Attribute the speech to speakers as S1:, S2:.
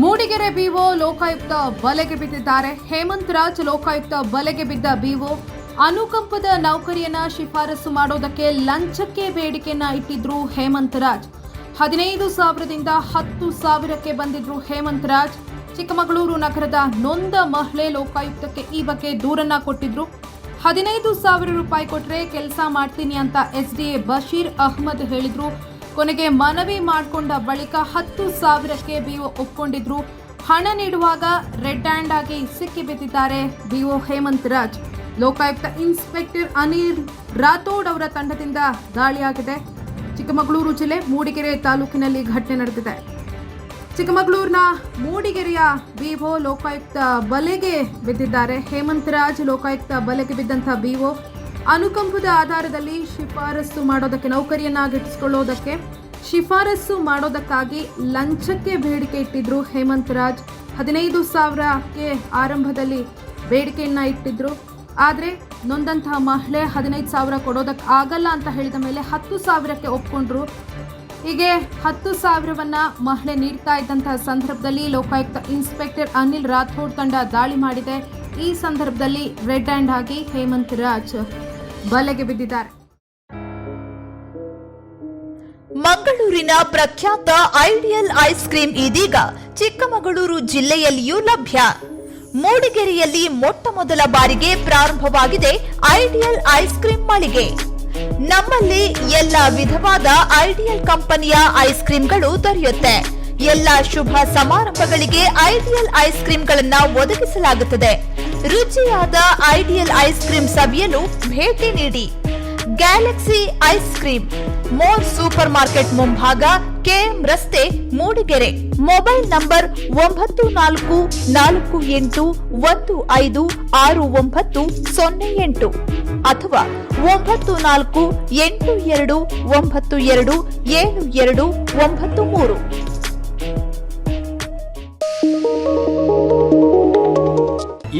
S1: Mudigere BO Lokayukta ಬಲೆಗೆ ಬಿದ್ದಿದ್ದಾರೆ. ಹೇಮಂತ್ ರಾಜ್ ಲೋಕಾಯುಕ್ತ ಬಲೆಗೆ ಬಿದ್ದ ಬಿಒ ಅನುಕಂಪದ ನೌಕರಿಯನ್ನ ಶಿಫಾರಸು ಮಾಡೋದಕ್ಕೆ ಲಂಚಕ್ಕೆ ಬೇಡಿಕೆಯನ್ನ ಇಟ್ಟಿದ್ರು ಹೇಮಂತ್ ರಾಜ್. ಹದಿನೈದು ಸಾವಿರದಿಂದ ಹತ್ತು ಸಾವಿರಕ್ಕೆ ಬಂದಿದ್ರು ಹೇಮಂತ್ ರಾಜ್. ಚಿಕ್ಕಮಗಳೂರು ನಗರದ ನೊಂದ ಮಹಿಳೆ ಲೋಕಾಯುಕ್ತಕ್ಕೆ ಈ ಬಗ್ಗೆ ದೂರನ್ನ ಕೊಟ್ಟಿದ್ರು. ಹದಿನೈದು ಸಾವಿರ ರೂಪಾಯಿ ಕೊಟ್ರೆ ಕೆಲಸ ಮಾಡ್ತೀನಿ ಅಂತ S D A Basheer Ahmed ಹೇಳಿದ್ರು. ಕೊನೆಗೆ ಮನವಿ ಮಾಡಿಕೊಂಡ ಬಳಿಕ ಹತ್ತು ಸಾವಿರಕ್ಕೆ ಬಿಒ ಒಪ್ಕೊಂಡಿದ್ರು. ಹಣ ನೀಡುವಾಗ ರೆಡ್ ಹ್ಯಾಂಡ್ ಆಗಿ ಸಿಕ್ಕಿ ಬಿದ್ದಿದ್ದಾರೆ ಬಿಒ ಹೇಮಂತ್ ರಾಜ್ ಲೋಕಾಯುಕ್ತ ಇನ್ಸ್ಪೆಕ್ಟರ್ ಅನಿಲ್ ರಾಥೋಡ್ ಅವರ ತಂಡದಿಂದ ದಾಳಿಯಾಗಿದೆ. ಚಿಕ್ಕಮಗಳೂರು ಜಿಲ್ಲೆ ಮೂಡಿಗೆರೆ ತಾಲೂಕಿನಲ್ಲಿ ಘಟನೆ ನಡೆದಿದೆ. ಚಿಕ್ಕಮಗಳೂರಿನ ಮೂಡಿಗೆರೆಯ ಬಿಒ ಲೋಕಾಯುಕ್ತ ಬಲೆಗೆ ಬಿದ್ದಿದ್ದಾರೆ. ಹೇಮಂತ್ ರಾಜ್ ಲೋಕಾಯುಕ್ತ ಬಲೆಗೆ ಬಿದ್ದಂಥ ಬಿಒ ಅನುಕಂಪದ ಆಧಾರದಲ್ಲಿ ಶಿಫಾರಸ್ಸು ಮಾಡೋದಕ್ಕೆ, ನೌಕರಿಯನ್ನಾಗಿಟ್ಸ್ಕೊಳ್ಳೋದಕ್ಕೆ, ಶಿಫಾರಸ್ಸು ಮಾಡೋದಕ್ಕಾಗಿ ಲಂಚಕ್ಕೆ ಬೇಡಿಕೆ ಇಟ್ಟಿದ್ರು ಹೇಮಂತ್ ರಾಜ್ ಹದಿನೈದು ಸಾವಿರಕ್ಕೆ ಆರಂಭದಲ್ಲಿ ಬೇಡಿಕೆಯನ್ನ ಇಟ್ಟಿದ್ರು. ಆದರೆ ನೊಂದಂತಹ ಮಹಿಳೆ ಹದಿನೈದು ಸಾವಿರ ಕೊಡೋದಕ್ಕೆ ಆಗಲ್ಲ ಅಂತ ಹೇಳಿದ ಮೇಲೆ ಹತ್ತು ಸಾವಿರಕ್ಕೆ ಒಪ್ಕೊಂಡ್ರು. ಹೀಗೆ ಹತ್ತು ಸಾವಿರವನ್ನು ಮಹಿಳೆ ನೀಡ್ತಾ ಇದ್ದಂತಹ ಸಂದರ್ಭದಲ್ಲಿ ಲೋಕಾಯುಕ್ತ ಇನ್ಸ್ಪೆಕ್ಟರ್ ಅನಿಲ್ ರಾಥೋಡ್ ತಂಡ ದಾಳಿ ಮಾಡಿದೆ. ಈ ಸಂದರ್ಭದಲ್ಲಿ ರೆಡ್ ಆ್ಯಂಡ್ ಆಗಿ ಹೇಮಂತ್ ರಾಜ್ ಬಲೆಗೆ ಬಿದ್ದಿದ್ದಾರೆ.
S2: ಮಂಗಳೂರಿನ ಪ್ರಖ್ಯಾತ ಐಡಿಯಲ್ ಐಸ್ ಕ್ರೀಂ ಇದೀಗ ಚಿಕ್ಕಮಗಳೂರು ಜಿಲ್ಲೆಯಲ್ಲಿಯೂ ಲಭ್ಯ. ಮೂಡಿಗೆರೆಯಲ್ಲಿ ಮೊಟ್ಟ ಮೊದಲ ಬಾರಿಗೆ ಪ್ರಾರಂಭವಾಗಿದೆ ಐಡಿಯಲ್ ಐಸ್ ಕ್ರೀಂ ಮಳಿಗೆ. ನಮ್ಮಲ್ಲಿ ಎಲ್ಲ ವಿಧವಾದ ಐಡಿಯಲ್ ಕಂಪನಿಯ ಐಸ್ ಕ್ರೀಂಗಳು ದೊರೆಯುತ್ತೆ. ಎಲ್ಲ ಶುಭ ಸಮಾರಂಭಗಳಿಗೆ ಐಡಿಯಲ್ ಐಸ್ ಕ್ರೀಮ್ಗಳನ್ನ ಒದಗಿಸಲಾಗುತ್ತದೆ. ರುಚಿಯಾದ ಐಡಿಯಲ್ ಐಸ್ ಕ್ರೀಂ ಸವಿಯಲು ಭೇಟಿ ನೀಡಿ. Galaxy ice cream More super market ಮುಂಭಾಗ, ಕೆಎಂ ರಸ್ತೆ, ಮೂಡಿಗೆರೆ. ಮೊಬೈಲ್ ನಂಬರ್ ಒಂಬತ್ತು ನಾಲ್ಕು ನಾಲ್ಕು ಎಂಟು ಒಂದು ಐದು ಆರು ಒಂಬತ್ತು ಸೊನ್ನೆ ಎಂಟು ಅಥವಾ ಒಂಬತ್ತು ನಾಲ್ಕು ಎಂಟು ಎರಡು ಒಂಬತ್ತು ಎರಡು ಏಳು ಎರಡು ಒಂಬತ್ತು ಮೂರು.